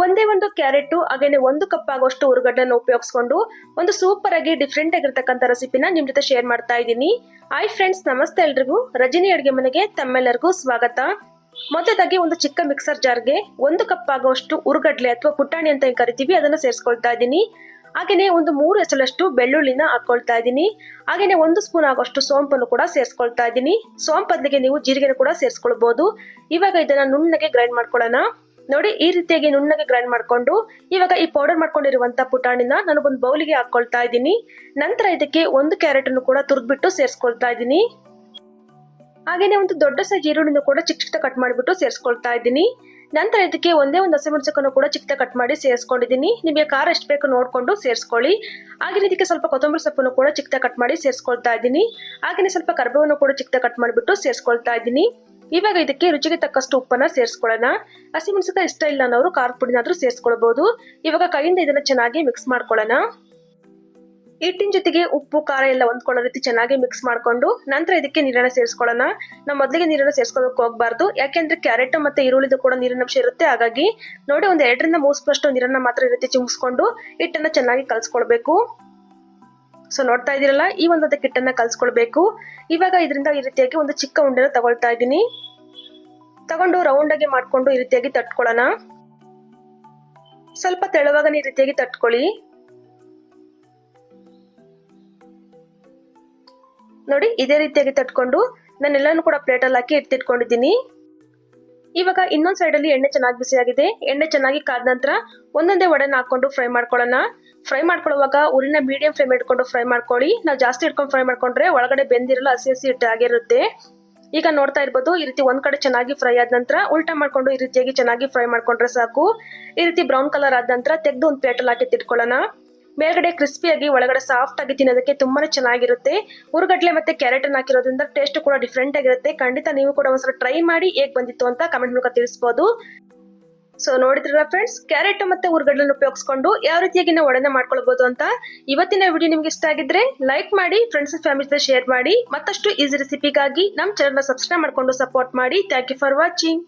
ಒಂದೇ ಒಂದು ಕ್ಯಾರೆಟ್, ಹಾಗೇನೆ ಒಂದು ಕಪ್ ಆಗೋಷ್ಟು ಉರುಗಡ್ಡೆನ ಉಪಯೋಗಿಸ್ಕೊಂಡು ಒಂದು ಸೂಪರ್ ಆಗಿ ಡಿಫ್ರೆಂಟ್ ಆಗಿರ್ತಕ್ಕಂಥ ರೆಸಿಪಿನ ನಿಮ್ ಜೊತೆ ಶೇರ್ ಮಾಡ್ತಾ ಇದ್ದೀನಿ. ಹಾಯ್ ಫ್ರೆಂಡ್ಸ್ ನಮಸ್ತೆ ಎಲ್ರಿಗೂ. ರಜಿನಿ ಅಡುಗೆ ಮನೆಗೆ ತಮ್ಮೆಲ್ಲರಿಗೂ ಸ್ವಾಗತ. ಮೊದಲಾಗಿ ಒಂದು ಚಿಕ್ಕ ಮಿಕ್ಸರ್ ಜಾರ್ಗೆ ಒಂದು ಕಪ್ ಆಗುವಷ್ಟು ಉರುಗಡ್ಲೆ ಅಥವಾ ಪುಟಾಣಿ ಅಂತ ಕರಿತೀವಿ, ಅದನ್ನ ಸೇರಿಸ್ಕೊಳ್ತಾ ಇದ್ದೀನಿ. ಹಾಗೇನೆ ಒಂದು ಮೂರು ಎಸಳಷ್ಟು ಬೆಳ್ಳುಳ್ಳಿನ ಹಾಕೊಳ್ತಾ ಇದ್ದೀನಿ. ಹಾಗೇನೆ ಒಂದು ಸ್ಪೂನ್ ಆಗೋಷ್ಟು ಸೋಂಪನ್ನು ಕೂಡ ಸೇರಿಸ್ಕೊಳ್ತಾ ಇದ್ದೀನಿ. ಸೋಂಪು ನೀವು ಜೀರಿಗೆನ ಕೂಡ ಸೇರಿಸ್ಕೊಳ್ಬಹುದು ಇವಾಗ ಇದನ್ನ ನುಣ್ಣಗೆ ಗ್ರೈಂಡ್ ಮಾಡ್ಕೊಳ್ಳೋಣ. ನೋಡಿ, ಈ ರೀತಿಯಾಗಿ ನುಣ್ಣಗೆ ಗ್ರೈಂಡ್ ಮಾಡ್ಕೊಂಡು, ಇವಾಗ ಈ ಪೌಡರ್ ಮಾಡ್ಕೊಂಡಿರುವಂತ ಪುಟಾಣಿನ ನಾನು ಒಂದು ಬೌಲಿಗೆ ಹಾಕೊಳ್ತಾ ಇದ್ದೀನಿ. ನಂತರ ಇದಕ್ಕೆ ಒಂದು ಕ್ಯಾರೆಟ್ ಅನ್ನು ಕೂಡ ತುರ್ದ್ಬಿಟ್ಟು ಸೇರಿಸ್ಕೊಳ್ತಾ ಇದ್ದೀನಿ. ಹಾಗೇನೆ ಒಂದು ದೊಡ್ಡ ಸೈಜ್ ಈರುಳ್ಳಿನ ಕೂಡ ಚಿಕ್ಕ ಚಿಕ್ಕ ಕಟ್ ಮಾಡಿಬಿಟ್ಟು ಸೇರಿಸ್ಕೊಳ್ತಾ ಇದ್ದೀನಿ. ನಂತರ ಇದಕ್ಕೆ ಒಂದೇ ಒಂದು ಹಸಿಮೆಣಸಕ್ಕನ್ನು ಕೂಡ ಚಿಕ್ಕ ಕಟ್ ಮಾಡಿ ಸೇರಿಸ್ಕೊಂಡಿದ್ದೀನಿ. ನಿಮಗೆ ಖಾರ ಎಷ್ಟು ಬೇಕು ನೋಡಿಕೊಂಡು ಸೇರಿಸ್ಕೊಳ್ಳಿ. ಹಾಗೆ ಇದಕ್ಕೆ ಸ್ವಲ್ಪ ಕೊತ್ತಂಬರಿ ಸೊಪ್ಪನ್ನು ಕೂಡ ಚಿಕ್ಕ ಕಟ್ ಮಾಡಿ ಸೇರಿಸ್ಕೊಳ್ತಾ ಇದ್ದೀನಿ. ಹಾಗೆಯೇ ಸ್ವಲ್ಪ ಕರ್ಬೇವನ್ನು ಕೂಡ ಚಿಕ್ಕ ಕಟ್ ಮಾಡಿಬಿಟ್ಟು ಸೇರಿಸ್ಕೊಳ್ತಾ ಇದ್ದೀನಿ. ಇವಾಗ ಇದಕ್ಕೆ ರುಚಿಗೆ ತಕ್ಕಷ್ಟು ಉಪ್ಪನ್ನ ಸೇರಿಸ್ಕೊಳ್ಳೋಣ. ಹಸಿಮೆಣಸಕಾಯಿ ಇಷ್ಟ ಇಲ್ಲ ಅನ್ನೋರು, ಖಾರದ ಪುಡಿನಾದ್ರೂ ಸೇರಿಸ್ಕೊಳ್ಬಹುದು ಇವಾಗ ಕೈಯಿಂದ ಇದನ್ನ ಚೆನ್ನಾಗಿ ಮಿಕ್ಸ್ ಮಾಡ್ಕೊಳ್ಳೋಣ. ಹಿಟ್ಟಿನ ಜೊತೆಗೆ ಉಪ್ಪು, ಖಾರ ಎಲ್ಲ ಹೊಂದ್ಕೊಳ್ಳೋ ರೀತಿ ಚೆನ್ನಾಗಿ ಮಿಕ್ಸ್ ಮಾಡ್ಕೊಂಡು ನಂತರ ಇದಕ್ಕೆ ನೀರನ್ನ ಸೇರಿಸ್ಕೊಳ್ಳೋಣ. ನಾವು ಮೊದಲಿಗೆ ನೀರನ್ನ ಸೇರಿಸ್ಕೊಳ್ಳೋಕೆ ಹೋಗಬಾರ್ದು. ಯಾಕೆಂದ್ರೆ ಕ್ಯಾರೆಟ್ ಮತ್ತೆ ಈರುಳ್ಳಿದು ಕೂಡ ನೀರಿನ ಅಂಶ ಇರುತ್ತೆ. ಹಾಗಾಗಿ ನೋಡಿ ಒಂದು ಎರಡರಿಂದ ಮೂರು ನೀರನ್ನ ಮಾತ್ರ ಈ ರೀತಿ ಚಿಮ್ಸ್ಕೊಂಡು ಹಿಟ್ಟನ್ನ ಚೆನ್ನಾಗಿ ಕಲ್ಸ್ಕೊಳ್ಬೇಕು. ಸೊ ನೋಡ್ತಾ ಇದೀರಲ್ಲ ಈ ಒಂದು ಅದಕ್ಕೆ ಹಿಟ್ಟನ್ನ ಕಲ್ಸ್ಕೊಳ್ಬೇಕು. ಇವಾಗ ಇದರಿಂದ ಈ ರೀತಿಯಾಗಿ ಒಂದು ಚಿಕ್ಕ ಉಂಡೆನ ತಗೊಳ್ತಾ ಇದ್ದೀನಿ. ತಗೊಂಡು ರೌಂಡಾಗಿ ಮಾಡ್ಕೊಂಡು ಈ ರೀತಿಯಾಗಿ ತಟ್ಕೊಳ್ಳೋಣ. ಸ್ವಲ್ಪ ತೆಳುವಾಗ ಈ ರೀತಿಯಾಗಿ ತಟ್ಕೊಳ್ಳಿ. ನೋಡಿ, ಇದೇ ರೀತಿಯಾಗಿ ತಟ್ಕೊಂಡು ನಾನೆಲ್ಲನೂ ಕೂಡ ಪ್ಲೇಟಲ್ಲಿ ಹಾಕಿ ಎತ್ತಿಟ್ಕೊಂಡಿದ್ದೀನಿ ಇವಾಗ ಇನ್ನೊಂದು ಸೈಡ್ ಅಲ್ಲಿ ಎಣ್ಣೆ ಚೆನ್ನಾಗಿ ಬಿಸಿಯಾಗಿದೆ. ಎಣ್ಣೆ ಚೆನ್ನಾಗಿ ಕಾದ ನಂತರ ಒಂದೊಂದೇ ವಡೆನ ಹಾಕೊಂಡು ಫ್ರೈ ಮಾಡ್ಕೊಳ್ಳೋಣ. ಫ್ರೈ ಮಾಡ್ಕೊಳ್ಳುವಾಗ ಉರಿನ ಮೀಡಿಯಂ ಫ್ಲೇಮ್ ಇಟ್ಕೊಂಡು ಫ್ರೈ ಮಾಡ್ಕೊಳ್ಳಿ. ನಾವು ಜಾಸ್ತಿ ಇಟ್ಕೊಂಡು ಫ್ರೈ ಮಾಡ್ಕೊಂಡ್ರೆ ಒಳಗಡೆ ಬೆಂದಿರಲ್ಲ ಹಸಿ ಹಸಿ ಹಿಟ್ಟಾಗಿರುತ್ತೆ ಈಗ ನೋಡ್ತಾ ಇರ್ಬೋದು, ಈ ರೀತಿ ಒಂದ್ ಕಡೆ ಚೆನ್ನಾಗಿ ಫ್ರೈ ಆದ ನಂತರ ಉಲ್ಟಾ ಮಾಡ್ಕೊಂಡು ಈ ರೀತಿಯಾಗಿ ಚೆನ್ನಾಗಿ ಫ್ರೈ ಮಾಡ್ಕೊಂಡ್ರೆ ಸಾಕು. ಈ ರೀತಿ ಬ್ರೌನ್ ಕಲರ್ ಆದ ನಂತರ ತೆಗೆದು ಒಂದು ಪ್ಲೇಟಲ್ಲಿ ಹಾಕಿ ತಿಟ್ಕೊಳ್ಳೋಣ. ಮೇಲ್ಗಡೆ ಕ್ರಿಸ್ಪಿಯಾಗಿ ಒಳಗಡೆ ಸಾಫ್ಟ್ ಆಗಿ ತಿನ್ನೋದಕ್ಕೆ ತುಂಬಾನೇ ಚೆನ್ನಾಗಿರುತ್ತೆ. ಉರುಗಡ್ಲೆ ಮತ್ತೆ ಕ್ಯಾರೆಟ್ ಅನ್ನು ಹಾಕಿರೋದ್ರಿಂದ ಟೇಸ್ಟ್ ಕೂಡ ಡಿಫ್ರೆಂಟ್ ಆಗಿರುತ್ತೆ. ಖಂಡಿತ ನೀವು ಕೂಡ ಒಂದ್ಸಲ ಟ್ರೈ ಮಾಡಿ ಹೇಗ್ ಬಂದಿತ್ತು ಅಂತ ಕಮೆಂಟ್ ಮೂಲಕ ತಿಳಿಸಬಹುದು ಸೊ ನೋಡಿದ್ರಲ್ಲ ಫ್ರೆಂಡ್ಸ್ ಕ್ಯಾರೆಟ್ ಮತ್ತೆ ಉರ್ಗಡ್ಲನ್ನು ಉಪಯೋಗಿಸ್ಕೊಂಡು ಯಾವ ರೀತಿಯಾಗಿ ನಾವು ಒಡನೆ ಮಾಡ್ಕೊಳ್ಬಹುದು ಅಂತ ಇವತ್ತಿನ ವಿಡಿಯೋ ನಿಮ್ಗೆ ಇಷ್ಟ ಆಗಿದ್ರೆ ಲೈಕ್ ಮಾಡಿ ಫ್ರೆಂಡ್ಸ್ ಫ್ಯಾಮಿಲಿ ಜೊತೆ ಶೇರ್ ಮಾಡಿ, ಮತ್ತಷ್ಟು ಈಸಿ ರೆಸಿಪಿಗಾಗಿ ನಮ್ಮ ಚಾನಲ್ನ ಸಬ್ಸ್ಕ್ರೈಬ್ ಮಾಡ್ಕೊಂಡು ಸಪೋರ್ಟ್ ಮಾಡಿ. Thank you for watching